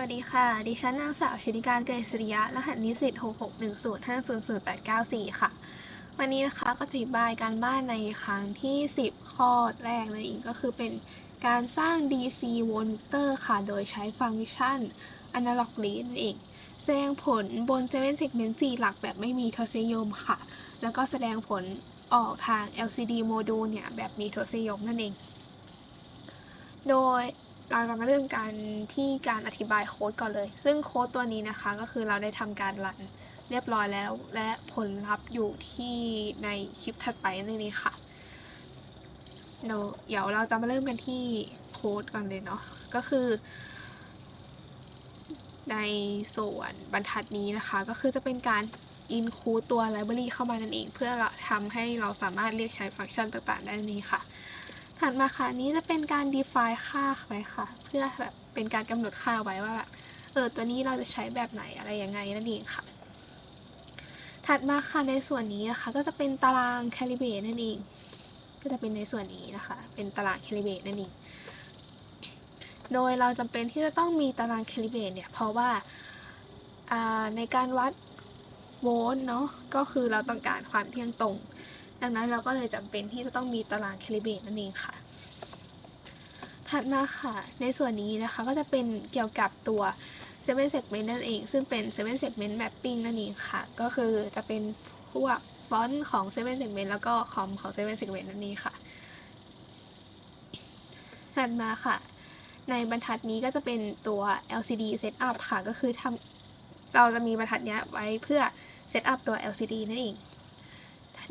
วัสดีค่ะ ดิฉันนางสาวชนิการเกษริยะ รหัสนิสิต6610500894ค่ะ วันนี้นะคะก็จะอธิบายการบ้านในครั้งที่ 10 ข้อแรกนั่นเองก็คือเป็นการสร้าง DC volter ค่ะ โดยใช้ฟังก์ชัน analog read นั่นเอง แสดงผลบน 7 segment 4 หลักแบบไม่มีทศนิยมค่ะ แล้วก็แสดงผลออกทาง LCD module เนี่ย แบบมีทศนิยมนั่นเอง โดย เราจะมาเริ่มกันที่การอธิบายโค้ดก่อนเลย ซึ่งโค้ดตัวนี้นะคะก็คือเราได้ทำการรันเรียบร้อยแล้ว และผลลัพธ์อยู่ที่ในคลิปถัดไปนั่นเองค่ะเดี๋ยวเราจะมาเริ่มกันที่โค้ดก่อนเลยเนาะ ก็คือ ในส่วนบรรทัดนี้นะคะ ก็คือจะเป็นการ include ตัว library เข้ามานั่นเอง เพื่อทำให้เราสามารถเรียกใช้ฟังก์ชันต่างๆ ได้นี้ค่ะ ถัดมาค่ะนี้จะเป็นการ define ค่าไว้ค่ะ เพื่อแบบเป็นการกำหนดค่าไว้ว่าแบบเออตัวนี้เราจะใช้แบบไหนอะไรยังไงนั่นเองค่ะ ถัดมาค่ะในส่วนนี้นะคะก็จะเป็นตาราง calibrate นั่นเองก็จะเป็นในส่วนนี้นะคะ เป็นตาราง calibrate นั่นเองโดยเราจำเป็นที่จะต้องมีตาราง calibrate เนี่ยเพราะว่าในการวัดโวลต์เนาะก็คือเราต้องการความเที่ยงตรง ดังนั้นเราก็เลยจำเป็นที่จะต้องมีตารางแคลิเบรตนั่นเองค่ะ ถัดมาค่ะ ในส่วนนี้นะคะก็จะเป็นเกี่ยวกับตัว 7 segment นั่นเอง ซึ่งเป็น 7 segment mapping นั่นเองค่ะ ก็คือจะเป็นพวกฟอนต์ของ 7 segment แล้วก็คอมของ 7 segment นั่นเองค่ะ ถัดมาค่ะ ในบรรทัดนี้ก็จะเป็นตัว LCD setup ค่ะ ก็คือทำเราจะมีบรรทัดนี้ไว้เพื่อ setup ตัว LCD นั่นเอง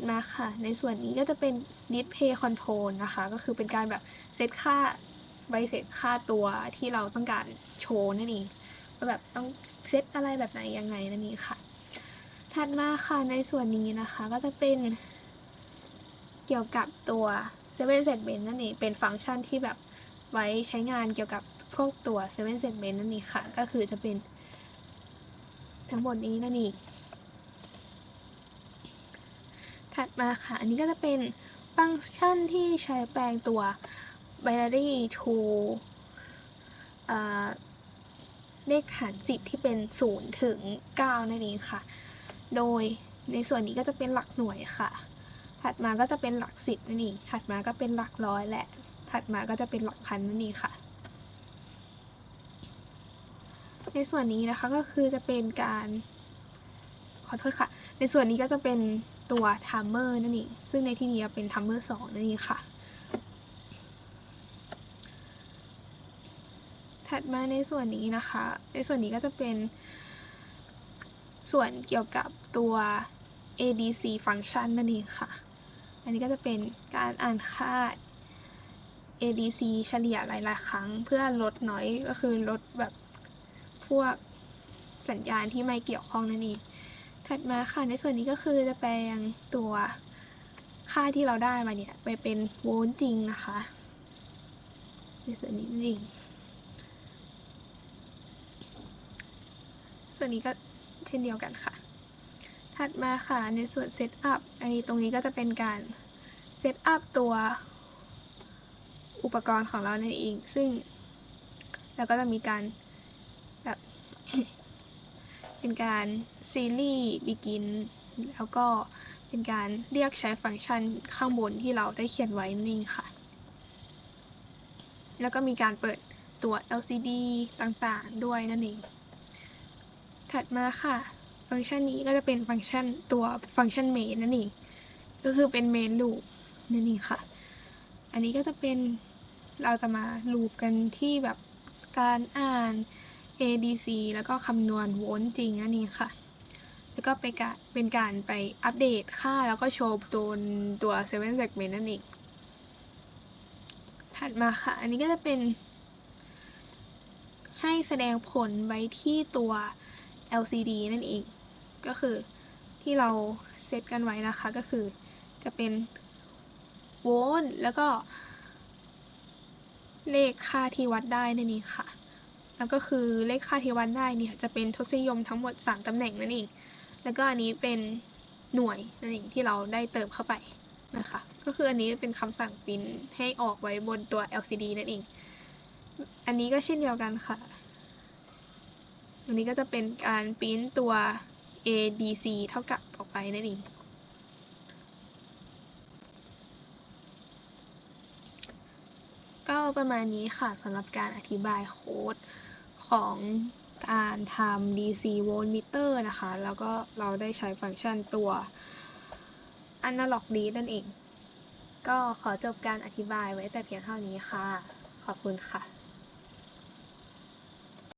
มาค่ะ ในส่วนนี้ก็จะเป็น display control นะคะ ก็คือเป็นการแบบเซตค่าใบเซตค่าตัวที่เราต้องการโชว์นั่นเองว่าแบบต้องเซตอะไรแบบไหนยังไงนั่นเองค่ะ ถัดมาค่ะในส่วนนี้นะคะก็จะเป็นเกี่ยวกับตัว seven segment นั่นเองเป็นฟังก์ชันที่แบบไว้ใช้งานเกี่ยวกับพวกตัว seven segment นั่นเองค่ะ ก็คือจะเป็นทั้งหมดนี้นั่นเอง ถัดมาค่ะ อันนี้ก็จะเป็นฟังก์ชันที่ใช้แปลงตัว binary to เลขฐาน 10 ที่เป็น 0 ถึง 9 นั่นเองค่ะ โดยในส่วนนี้ก็จะเป็นหลักหน่วยค่ะ ถัดมาก็จะเป็นหลัก 10 นั่นเอง ถัดมาก็เป็นหลักร้อยและ ถัดมาก็จะเป็นหลักพันนั่นเองค่ะ ในส่วนนี้นะคะก็คือจะเป็นการ ขอโทษค่ะ ในส่วนนี้ก็จะเป็น ตัว timer นั่นเอง ซึ่งในที่นี้เป็น timer 2 นั่นเองค่ะ ถัดมาในส่วนนี้นะคะ ในส่วนนี้ก็จะเป็น ส่วนเกี่ยวกับตัว ADC function นั่นเองค่ะ อันนี้ก็จะเป็นการอ่านค่า ADC เฉลี่ยหลายๆ ครั้ง เพื่อลดน้อยก็คือลดแบบพวกสัญญาณที่ไม่เกี่ยวข้องนั่นเอง ถัดมาค่ะในส่วนนี้ก็คือจะแปลงตัวค่าที่เราได้มาเนี่ย ไปเป็นโวลต์จริงนะคะ ในส่วนนี้นั่นเองส่วนนี้ก็เช่นเดียวกันค่ะ ถัดมาค่ะในส่วนเซตอัพไอ้ตรงนี้ก็จะเป็นการเซตอัพตัวอุปกรณ์ของเราในเอง ซึ่งแล้วก็จะมีการแบบ เป็นการซีรีส์ begin แล้วก็เป็นการเรียกใช้ฟังก์ชันข้างบนที่เราได้เขียนไว้นี่ค่ะ แล้วก็มีการเปิดตัว LCD ต่างๆ ด้วยนั่นเอง ถัดมาค่ะ ฟังก์ชันนี้ก็จะเป็นฟังก์ชันตัวฟังก์ชัน main นั่นเอง ก็คือเป็น main loop นั่นเองค่ะ อันนี้ก็จะเป็นเราจะมาลูปกันที่แบบการอ่าน ADC แล้วก็คำนวณโวลต์จริงนั่นเองค่ะ แล้วก็เป็นการเป็นการไปอัปเดตค่าแล้วก็โชว์ตัวตัว7 segment นั่นเอง ถัดมาค่ะ อันนี้ก็จะเป็น ให้แสดงผลไว้ที่ตัว LCD นั่นเอง ก็คือที่เราเซตกันไว้นะคะก็คือจะเป็นโวลต์แล้วก็เลขค่าที่วัดได้นั่นเองค่ะ แล้วก็คือเลขค่าที่วัดได้เนี่ยจะเป็นทศนิยมทั้งหมด 3ตำแหน่งนั่นเอง แล้วก็อันนี้เป็นหน่วยนั่นเองที่เราได้เติมเข้าไปนะคะ ก็คืออันนี้เป็นคำสั่งปริ้นให้ออกไว้บนตัว LCD นั่นเอง อันนี้ก็เช่นเดียวกันค่ะ อันนี้ก็จะเป็นการปริ้นตัว ADC เท่ากับออกไปนั่นเอง ก็ประมาณนี้ค่ะสำหรับการอธิบายโค้ดของการทำ DC voltmeter นะคะ แล้วก็เราได้ใช้ฟังก์ชันตัว analog read นั่นเอง ก็ขอจบการอธิบายไว้แต่เพียงเท่านี้ค่ะ ขอบคุณค่ะ